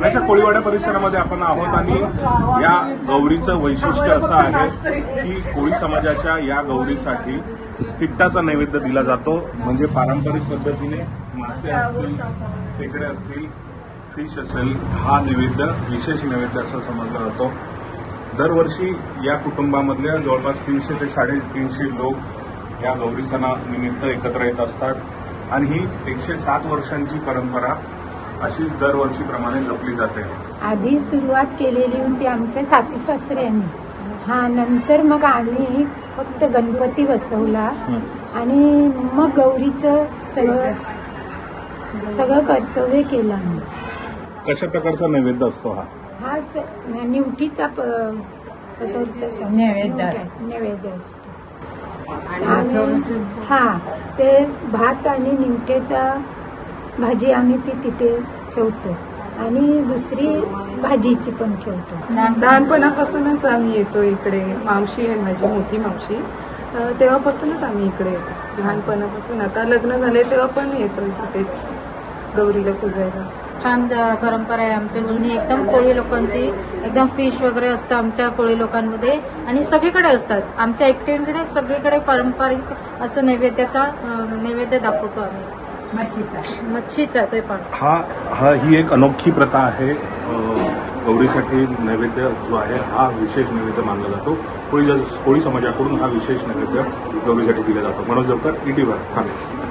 ठाण्याच्या कोळीवाडा परिसरामध्ये आपण आहोत आणि या गौरीचं वैशिष्ट्य असं आहे की कोळी समाजाच्या या गौरीसाठी तिट्टाचा नैवेद्य दिला जातो. म्हणजे पारंपरिक पद्धतीने मासे असतील खेकडे असतील फिश असेल हा नैवेद्य विशेष नैवेद्य असं समजला जातो. दरवर्षी या कुटुंबामधल्या जवळपास तीनशे ते साडेतीनशे लोक या गौरी सणानिमित्त एकत्र येत असतात. आणि ही एकशे सात वर्षांची परंपरा अशीच दरवर्षीप्रमाणे जपली जाते. आधी सुरुवात केलेली होती आमच्या सासू सासऱ्यांनी. हा नंतर मग आम्ही फक्त गणपती बसवला. आणि मग गौरीचं सगळं सगळं कर्तव्य केलं आम्ही. कशा प्रकारचा नैवेद्य असतो हा? हा स- निवटीचा प- पदार्थ असतो. नैवेद्य असतो. नैवेद्य असतो. आणि हा ते भात आणि निवट्याचा भाजी आम्ही ती तिथे ठेवतो. आणि दुसरी भाजीची पण ठेवतो. लहानपणापासूनच आम्ही येतो इकडे. मावशी आहे माझी मोठी मावशी. तेव्हापासूनच आम्ही इकडे येतो. लहानपणापासून. आता लग्न झाले तेव्हा पण येतो इथेच. गौरीला पूजायला. छान परंपरा आहे आमच्या जुनी एकदम कोळी लोकांची एकदम फिश वगैरे असतं आमच्या कोळी लोकांमध्ये. आणि सगळीकडे असतात. आमच्या एकट्यांकडे सगळीकडे पारंपरिक असं नैवेद्याचा नैवेद्य दाखवतो आम्ही. मच्छीचा. मच्छीचा ते पण. हा हा ही एक अनोखी प्रथा आहे. गौरीसाठी नैवेद्य जो आहे हा विशेष नैवेद्य मानला जातो. कोळी कोळी समाजाकडून हा विशेष नैवेद्य गौरीसाठी दिला जातो. मनोज देवकर ईटीवर ठाणे